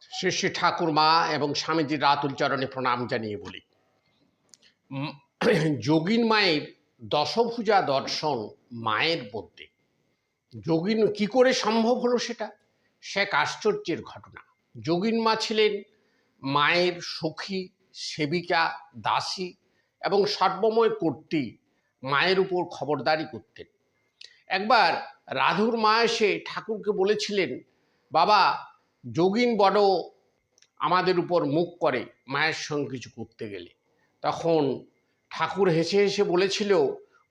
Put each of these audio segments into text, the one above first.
শ্রী শ্রী ঠাকুরমা এবং স্বামীজির রাতুল চরণে প্রণাম জানিয়ে বলি। যোগিন মায়ের দশভুজা দর্শন মায়ের মধ্যে। যোগিন কি করে সম্ভব হলো সেটা? সে এক আশ্চর্যের ঘটনা। যোগিন মা ছিলেন মায়ের সখী, সেবিকা, দাসী এবং সর্বময় কর্তী মায়ের উপর খবরদারি করতেন। একবার রাধুর মা এসে ঠাকুরকে বলেছিলেন, বাবা যোগিন বড় আমাদের উপর মুখ করে মায়ের সঙ্গে কিছু করতে গেলে। তখন ঠাকুর হেসে হেসে বলেছিল,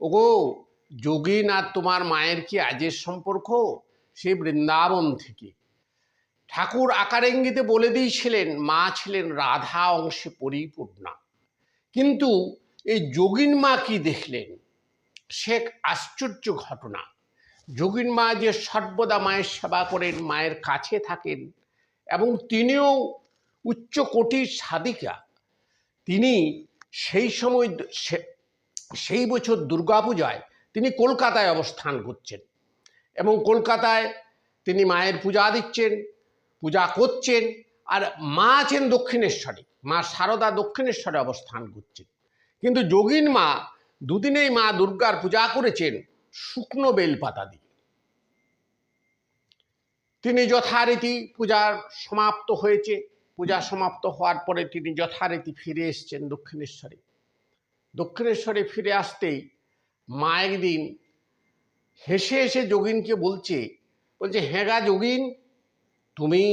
ওগো, যোগিন আর তোমার মায়ের কি আজের সম্পর্ক? সে বৃন্দাবন থেকে। ঠাকুর আকার ইঙ্গিতে বলে দিয়েছিলেন, মা ছিলেন রাধা অংশে পরিপূর্ণা। কিন্তু এই যোগিন মা কি দেখলেন? সে আশ্চর্য ঘটনা। যোগিন মা যে সর্বদা মায়ের সেবা করেন, মায়ের কাছে থাকেন এবং তিনিও উচ্চ কোটির সাধিকা। তিনি সেই সময় সেই বছর দুর্গাপূজায় তিনি কলকাতায় অবস্থান করছেন এবং কলকাতায় তিনি মায়ের পূজা দিচ্ছেন, পূজা করছেন আর মা আছেন দক্ষিণেশ্বরে, মা সারদা দক্ষিণেশ্বরে অবস্থান করছেন। কিন্তু যোগিন মা দুদিনেই মা দুর্গার পূজা করেছেন শুকনো বেলপাতা দিয়ে। তিনি যথারীতি পূজার সমাপ্ত হয়েছে। পূজা সমাপ্ত হওয়ার পরে তিনি যথারীতি ফিরে এসছেন দক্ষিণেশ্বরে। দক্ষিণেশ্বরে ফিরে আসতেই মা একদিন হেসে হেসে যোগিনকে বলছে বলছে হ্যাঁ গা যোগিন, তুমি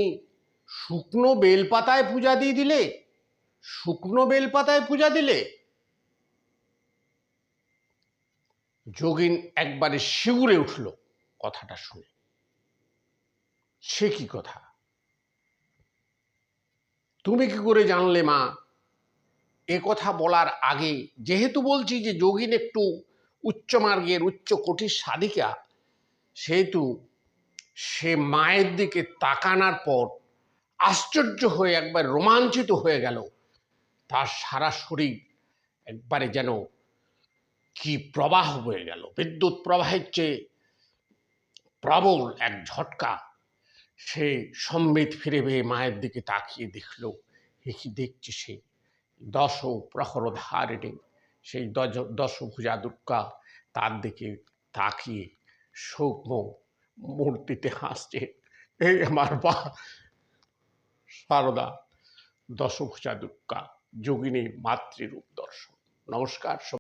শুকনো বেলপাতায় পূজা দিয়ে দিলে? শুকনো বেলপাতায় পূজা দিলে? যোগিন একবারে শিউরে উঠল কথাটা শুনে। সে কি কথা? তুমি কি করে জানলে মা? এ কথা বলার আগে যেহেতু বলছি যে যোগিন একটু উচ্চ মার্গের, উচ্চ কোটির সাধিকা, সেহেতু সে মায়ের দিকে তাকানোর পর আশ্চর্য হয়ে একবার রোমাঞ্চিত হয়ে গেল। তার সারা শরীর একবারে যেন কি প্রবাহ হয়ে গেল। বিদ্যুৎ প্রবাহের চেয়ে প্রবল এক ঝটকা সে সম্বিত ফিরে পেয়ে মায়ের দিকে তাকিয়ে দেখল কি দেখছে সে? দশ প্রহর ধারিণী সেই দশ দশভুজা দুর্গা তার দিকে তাকিয়ে সৌম্য মূর্তিতে হাসছে, এই আমার বা, সারদা, দশভুজা দুর্গা, যোগিনী মাতৃরূপ দর্শন। নমস্কার